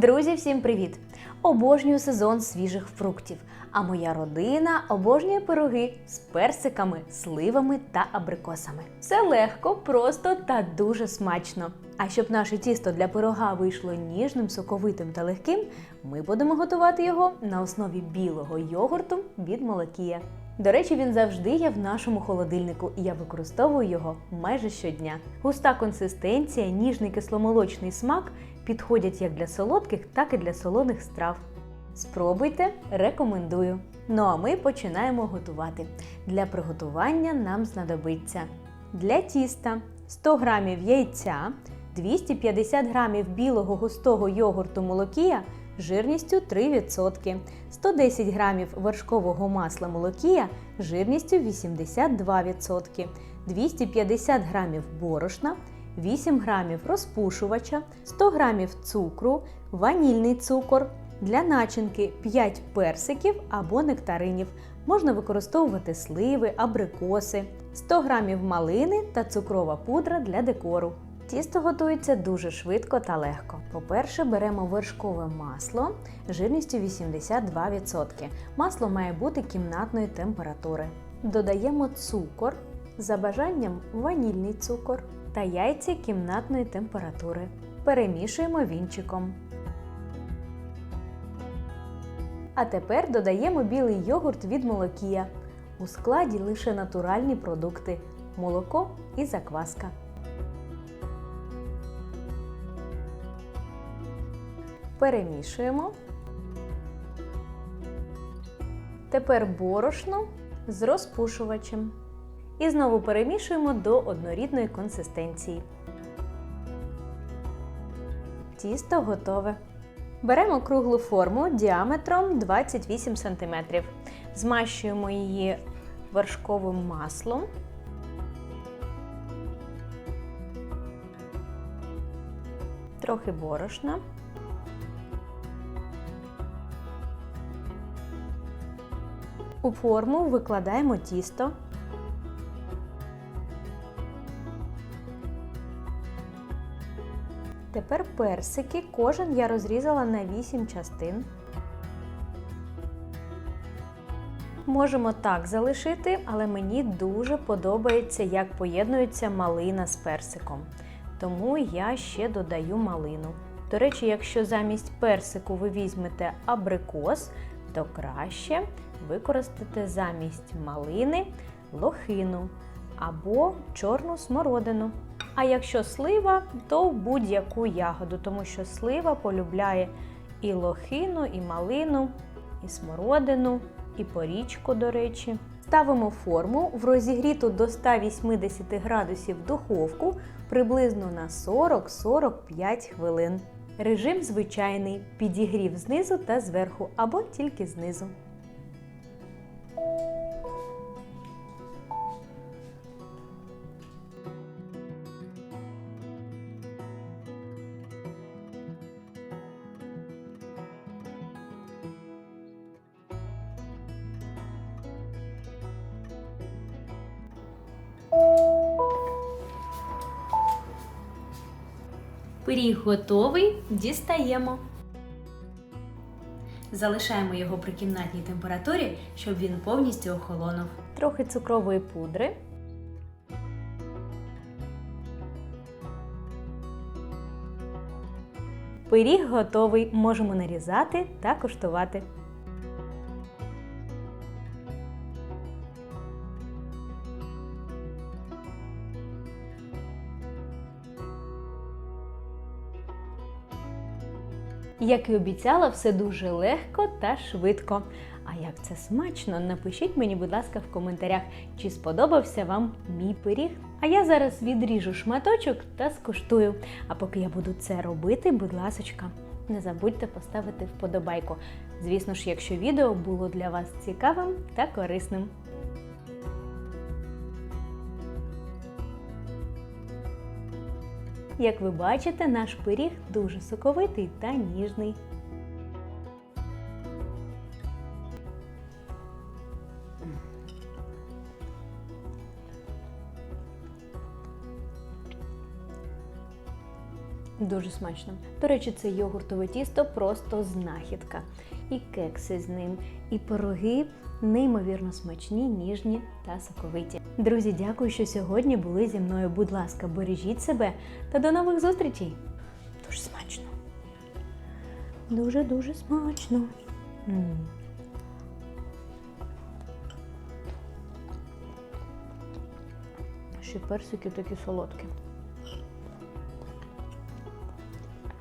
Друзі, всім привіт! Обожнюю сезон свіжих фруктів. А моя родина обожнює пироги з персиками, сливами та абрикосами. Все легко, просто та дуже смачно. А щоб наше тісто для пирога вийшло ніжним, соковитим та легким, ми будемо готувати його на основі білого йогурту від молокія. До речі, він завжди є в нашому холодильнику, і я використовую його майже щодня. Густа консистенція, ніжний кисломолочний смак підходять як для солодких, так і для солоних страв. Спробуйте, рекомендую. Ну а ми починаємо готувати. Для приготування нам знадобиться для тіста 100 г яйця, 250 г білого густого йогурту молокія жирністю 3%, 110 г вершкового масла молокія жирністю 82%, 250 г борошна, 8 г розпушувача, 100 г цукру, ванільний цукор. Для начинки 5 персиків або нектаринів. Можна використовувати сливи, абрикоси, 100 г малини та цукрова пудра для декору. Тісто готується дуже швидко та легко. По-перше, беремо вершкове масло жирністю 82%. Масло має бути кімнатної температури. Додаємо цукор, за бажанням ванільний цукор та яйця кімнатної температури. Перемішуємо вінчиком. А тепер додаємо білий йогурт від молокія. У складі лише натуральні продукти молоко і закваска. Перемішуємо. Тепер борошно з розпушувачем. І знову перемішуємо до однорідної консистенції. Тісто готове. Беремо круглу форму діаметром 28 см. Змащуємо її вершковим маслом. Трохи борошна. У форму викладаємо тісто. Тепер персики. Кожен я розрізала на 8 частин. Можемо так залишити, але мені дуже подобається, як поєднується малина з персиком. Тому я ще додаю малину. До речі, якщо замість персику ви візьмете абрикос, то краще використати замість малини лохину або чорну смородину. А якщо слива, то будь-яку ягоду, тому що слива полюбляє і лохину, і малину, і смородину, і порічку, до речі. Ставимо форму в розігріту до 180 градусів духовку приблизно на 40-45 хвилин. Режим звичайний підігрів знизу та зверху або тільки знизу. Пиріг готовий, дістаємо. Залишаємо його при кімнатній температурі, щоб він повністю охолонув. Трохи цукрової пудри. Пиріг готовий, можемо нарізати та куштувати. Як і обіцяла, все дуже легко та швидко. А як це смачно, напишіть мені, будь ласка, в коментарях, чи сподобався вам мій пиріг. А я зараз відріжу шматочок та скуштую. А поки я буду це робити, будь ласочка, не забудьте поставити вподобайку. Звісно ж, якщо відео було для вас цікавим та корисним. Як ви бачите, наш пиріг дуже соковитий та ніжний. Дуже смачно. До речі, це йогуртове тісто просто знахідка. І кекси з ним, і пироги неймовірно смачні, ніжні та соковиті. Друзі, дякую, що сьогодні були зі мною. Будь ласка, бережіть себе та до нових зустрічей. Дуже смачно. Дуже дуже смачно. Ще персики такі солодкі.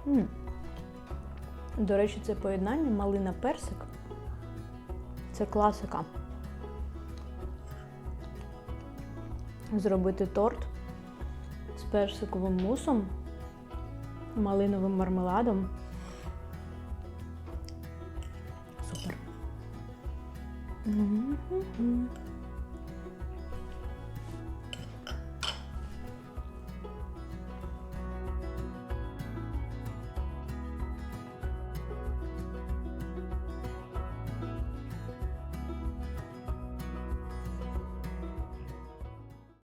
М До речі, це поєднання малина персик. Це класика. Зробити торт з персиковим мусом, малиновим мармеладом. Супер. Мгм.